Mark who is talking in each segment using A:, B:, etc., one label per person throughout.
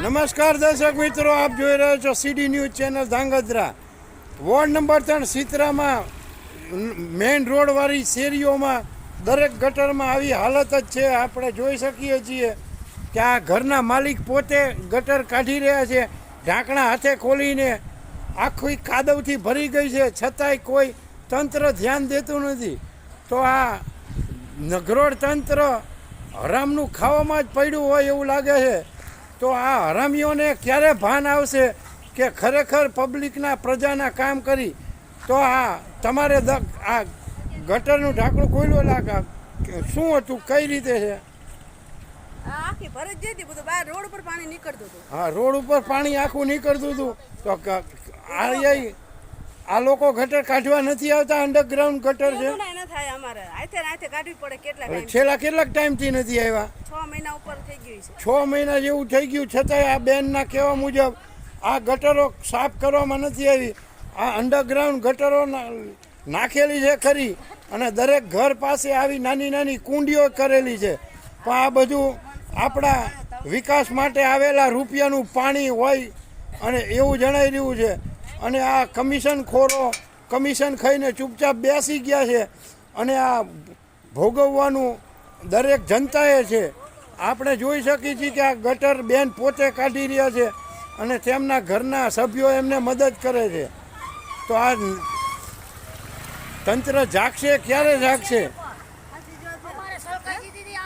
A: નમસ્કાર દર્શક મિત્રો, આપ જોઈ રહ્યા છો CD news channel Dhrangadhra. Ward number ત્રણ સિત્રામાં મેઇન રોડવાળી શેરીઓમાં દરેક ગટરમાં આવી હાલત જ છે. આપણે જોઈ શકીએ છીએ કે આ ઘરના માલિક પોતે ગટર કાઢી રહ્યા છે, ઢાંકણા હાથે ખોલીને આખી કાદવથી ભરી ગઈ છે. છતાંય કોઈ તંત્ર ધ્યાન દેતું નથી. તો આ નગરોળ તંત્ર હરામનું ખાવામાં જ પડ્યું હોય એવું લાગે છે. તો આ હરામીઓને ક્યારે ભાન આવશે કે ખરેખર પબ્લિકના પ્રજાના કામ કરી? તો આ તમારે આ ગટરનું ઢાંકણું ખોલ્યું લાગે શું હતું? કઈ રીતે છે?
B: આખી ભરત બધું બહાર રોડ ઉપર પાણી નીકળતું હતું.
A: હા રોડ ઉપર પાણી આખું નીકળતું હતું. તો આ આ લોકો ગટર કાઢવા નથી આવતા અંડરગ્રાઉન્ડ ગટર છે.
B: ના થાય અમારે. આથે આથે કાઢવી પડે કેટલા ટાઈમ
A: છેલ્લા કેટલાક ટાઈમથી નથી આવ્યા.
B: છ મહિના ઉપર થઈ ગયું છે.
A: છ મહિના જેવું થઈ ગયું છતાંય આ બેનના કહેવા મુજબ આ ગટરો સાફ કરવામાં નથી આવી. આ અંડરગ્રાઉન્ડ ગટરો નાખેલી છે ખરી અને દરેક ઘર પાસે આવી નાની નાની કુંડીઓ કરેલી છે. પણ આ બધું આપણા વિકાસ માટે આવેલા રૂપિયાનું પાણી હોય અને એવું જણાઈ રહ્યું છે. અને આ કમિશન ખોરો કમિશન ખાઈને ચૂપચાપ બેસી ગયા છે અને આ ભોગવવાનું દરેક જનતાએ છે. આપણે જોઈ શકીએ છીએ કે આ ગટર બેન પોતે કાઢી રહ્યા છે અને તેમના ઘરના સભ્યો એમને મદદ કરે છે. તો આ તંત્ર જાગશે ક્યારે જાગશે?
C: હા સરકારજી દીદી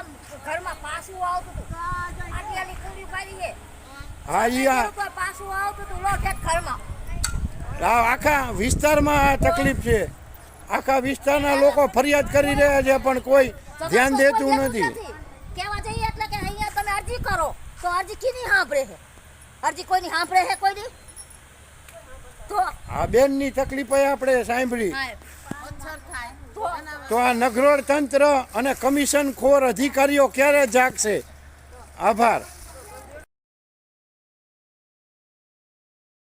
A: આ આખા વિસ્તારમાં આ તકલીફ છે. આખા વિસ્તારના લોકો ફરિયાદ કરી રહ્યા છે પણ કોઈ ધ્યાન દેતું નથી.
C: કેવા જઈએ એટલે કે અહીંયા તમે અરજી કરો તો અરજી કીની સાંભળે છે? અરજી કોઈની સાંભળે છે કોઈની? તો
A: આ બેનની તકલીફ આપણે સાંભળી.
C: તો
A: તો આ નગરોળ તંત્ર અને કમિશન ખોર અધિકારીઓ ક્યારે જાગશે? આભાર.